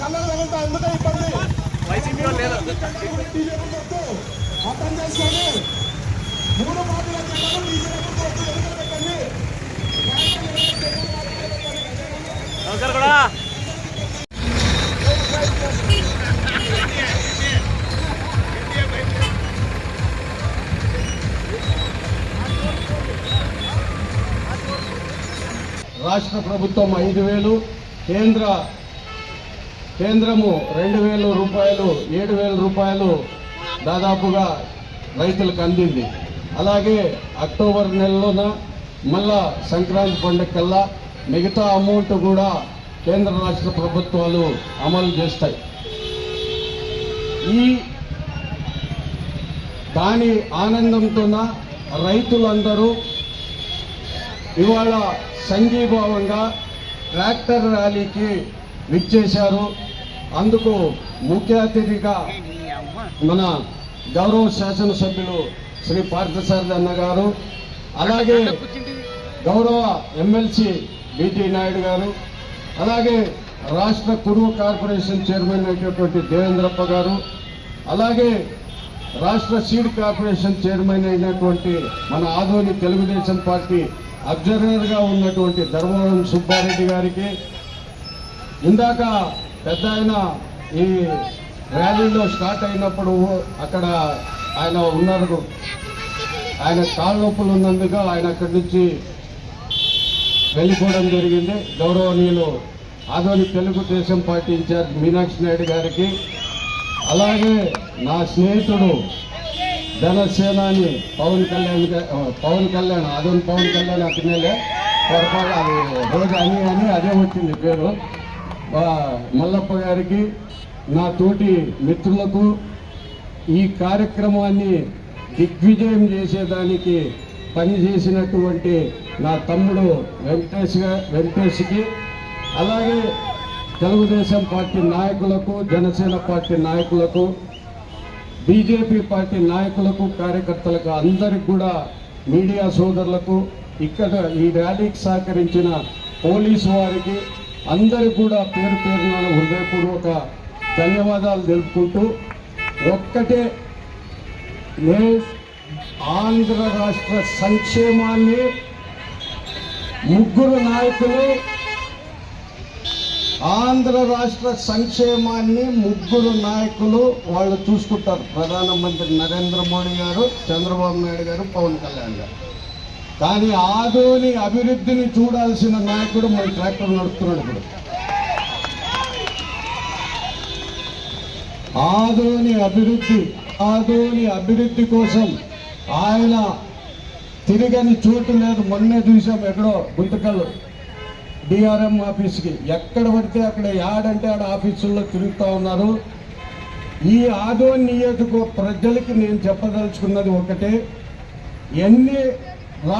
కళ్ళలు తగులుతా ఎందుకంటే ఇబ్బంది? వైసీపీ వాళ్ళు లేదా? బీజేపీ వద్దు. అర్థం మూడు పార్టీల జెండాలు బీజేపీ ఎందుకంటే పెట్టండి. నమస్కారం కూడా. రాష్ట్ర ప్రభుత్వం ఐదు వేలు కేంద్ర కేంద్రము రెండు వేల రూపాయలు ఏడు వేల రూపాయలు దాదాపుగా రైతులకు అందింది. అలాగే అక్టోబర్ నెలలోన మళ్ళా సంక్రాంతి పండుగ కల్లా మిగతా అమౌంట్ కూడా కేంద్ర రాష్ట్ర ప్రభుత్వాలు అమలు చేస్తాయి. ఈ దాని ఆనందంతోన రైతులందరూ ఇవాళ సంఘీభావంగా ట్రాక్టర్ ర్యాలీకి విచ్చేశారు. అందుకు ముఖ్య అతిథిగా మన గౌరవ శాసనసభ్యులు శ్రీ పార్థసారథి అన్న గారు అలాగే గౌరవ ఎమ్మెల్సీ బిటి నాయుడు గారు అలాగే రాష్ట్ర కురువు కార్పొరేషన్ చైర్మన్ అయినటువంటి దేవేంద్రప్ప గారు అలాగే రాష్ట్ర సీడ్ కార్పొరేషన్ చైర్మన్ అయినటువంటి మన ఆధోని తెలుగుదేశం పార్టీ అబ్జర్వర్గా ఉన్నటువంటి ధర్మవరం సుబ్బారెడ్డి గారికి. ఇందాక పెద్ద ఆయన ఈ ర్యాలీలో స్టార్ట్ అయినప్పుడు అక్కడ ఆయన ఉన్నారు. ఆయన కాళ్ళ నొప్పులు ఉన్నందుకు ఆయన అక్కడి నుంచి వెళ్ళిపోవడం జరిగింది. గౌరవనీయులు ఆధోని తెలుగుదేశం పార్టీ ఇన్ఛార్జ్ మీనాక్షి నాయుడు గారికి. అలాగే నా స్నేహితుడు ధనసేనాని పవన్ కళ్యాణ్ పవన్ కళ్యాణ్ అదొని పవన్ కళ్యాణ్ అతనేలే పొరపాటు అది రోజు అని అని అదే వచ్చింది పేరు. మల్లప్ప గారికి నా తోటి మిత్రులకు ఈ కార్యక్రమాన్ని దిగ్విజయం చేసేదానికి పనిచేసినటువంటి నా తమ్ముడు వెంకటేష్ గా- వెంకటేష్కి అలాగే తెలుగుదేశం పార్టీ నాయకులకు జనసేన పార్టీ నాయకులకు బీజేపీ పార్టీ నాయకులకు కార్యకర్తలకు అందరికి కూడా మీడియా సోదరులకు ఇక్కడ ఈ ర్యాలీకి సహకరించిన పోలీసు వారికి అందరికి కూడా పేరు పేరున హృదయపూర్వక ధన్యవాదాలు తెలుపుకుంటూ ఒక్కటే మే ఆంధ్ర రాష్ట్ర సంక్షేమాన్ని ముగ్గురు నాయకులు ఆంధ్ర రాష్ట్ర సంక్షేమాన్ని ముగ్గురు నాయకులు వాళ్ళు చూసుకుంటారు. ప్రధానమంత్రి నరేంద్ర మోడీ గారు చంద్రబాబు నాయుడు గారు పవన్ కళ్యాణ్ గారు. కానీ ఆదోని అభివృద్ధిని చూడాల్సిన నాయకుడు మన ట్రాక్టర్ నడుపుతున్నాడు ఇప్పుడు. ఆదోని అభివృద్ధి ఆదోని అభివృద్ధి కోసం ఆయన తిరగని చోటు లేదు. మొన్నే చూసాం ఎక్కడో గుంతకల్లు. డిఆర్ఎం ఆఫీస్కి ఎక్కడ పడితే అక్కడ యాడంటే ఆడ ఆఫీసుల్లో తిరుగుతూ ఉన్నారు. ఈ ఆదో నియోజక ప్రజలకి నేను చెప్పదలుచుకున్నది ఒకటే ఎన్ని రాష్ట్ర